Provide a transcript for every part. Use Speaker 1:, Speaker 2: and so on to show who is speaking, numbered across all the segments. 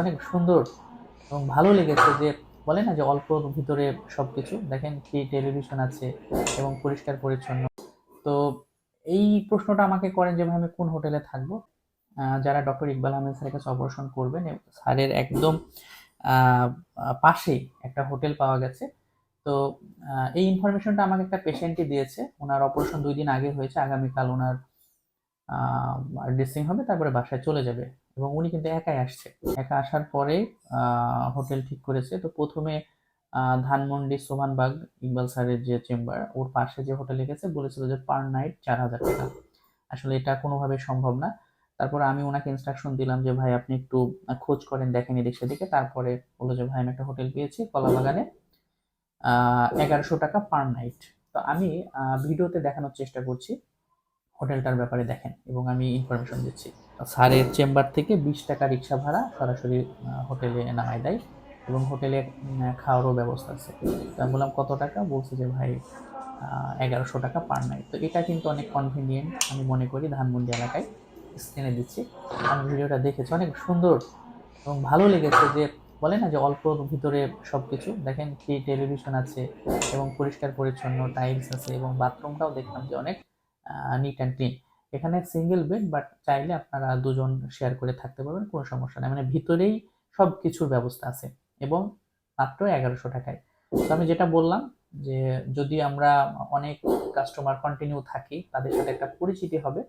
Speaker 1: অনেক সুন্দর এবং ভালো লেগেছে যে বলে না যে অল্প ভিতরে সব কিছু দেখেন কি টেলিভিশন আছে এবং পরিষ্কার পরিচ্ছন্ন। তো এই প্রশ্নটা আমাকে করেন যে আমি কোন হোটেলে থাকব? যারা ডক্টর ইকবাল আহমেদ স্যারের কাছে অপারেশন করবেন স্যারের একদম পাশেই একটা হোটেল পাওয়া গেছে। তো এই ইনফরমেশনটা আমাকে একটা পেশেন্টই দিয়েছে। ওনার অপারেশন দুই দিন আগে হয়েছে, আগামীকাল ওনার ড্রেসিং হবে, তারপরে বাসায় চলে যাবে। এবং উনি কিন্তু একাই আসছে। একা আসার পরে হোটেল ঠিক করেছে। তো প্রথমে ধানমন্ডি সোহানবাগ ইকবাল স্যারের যে চেম্বার, ওর পাশে যে হোটেলে গেছে, বলেছিল যে পার নাইট চার হাজার টাকা। আসলে এটা কোনোভাবে সম্ভব না। তারপরে আমি ওনাকে ইনস্ট্রাকশন দিলাম যে, ভাই, আপনি একটু খোঁজ করেন, দেখেন এদিক সেদিকে তারপরে বলল যে, ভাই, আমি একটা হোটেল পেয়েছি, কলাবাগানে এগারোশো টাকা পার নাইট। তো আমি ভিডিওতে দেখানোর চেষ্টা করছি। হোটেলটার ব্যাপারে দেখেন এবং আমি ইনফরমেশন দিচ্ছি। স্যারের চেম্বার থেকে বিশ টাকা রিক্সা ভাড়া সরাসরি হোটেলে নামাই দেয় এবং হোটেলে খাওয়ারও ব্যবস্থা আছে। তো আমি বললাম, কত টাকা? বলছে যে, ভাই এগারোশো টাকা পার নাইট তো এটা কিন্তু অনেক কনভিনিয়েন্ট আমি মনে করি ধানমন্ডি এলাকায়। স্ক্রিনে দিচ্ছি। আমি ভিডিওটা দেখেছি, অনেক সুন্দর এবং ভালো লেগেছে যে, বলে না যে, অল্প ভিতরে সব কিছু দেখেন কি টেলিভিশন আছে এবং পরিষ্কার পরিচ্ছন্ন টাইলস আছে এবং বাথরুমটাও দেখলাম যে অনেক নিট অ্যান্ড ক্লিন এখানে সিঙ্গেল বেড বাট চাইলে আপনারা দুজন শেয়ার করে থাকতে পারবেন, কোনো সমস্যা নেই। মানে ভিতরেই সব কিছুর ব্যবস্থা আছে, এবং মাত্র এগারোশো টাকায়। তো আমি যেটা বললাম, যে যদি আমরা অনেক কাস্টমার কন্টিনিউ থাকি, তাদের সাথে একটা পরিচিতি হবে,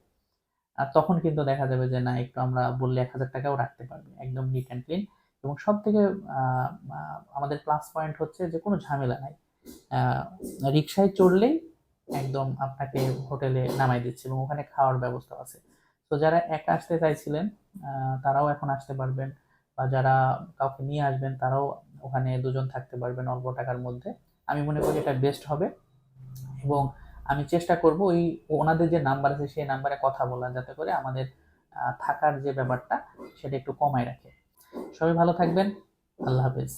Speaker 1: আর তখন কিন্তু দেখা যাবে যে না, একটু আমরা বললে এক হাজার টাকাও রাখতে পারবে। একদম নিট অ্যান্ড ক্লিন এবং সব থেকে আমাদের প্লাস পয়েন্ট হচ্ছে যে কোনো ঝামেলা নাই। রিক্সায় চড়লেই একদম আপনাকে হোটেলে নামাই দিচ্ছে এবং ওখানে খাওয়ার ব্যবস্থা আছে। তো যারা একা আসতে চাইছিলেন তারাও এখন আসতে পারবেন বা যারা কাউকে নিয়ে আসবেন, তারাও ওখানে দুজন থাকতে পারবেন অল্প টাকার মধ্যে। আমি মনে করি এটা বেস্ট হবে এবং আমি চেষ্টা করব ওই ওনাদের যে নাম্বার আছে, সেই নাম্বারে কথা বলা যাতে করে আমাদের থাকার যে ব্যাপারটা, সেটা একটু কমায় রাখে। সবাই ভালো থাকবেন। আল্লাহ হাফেজ।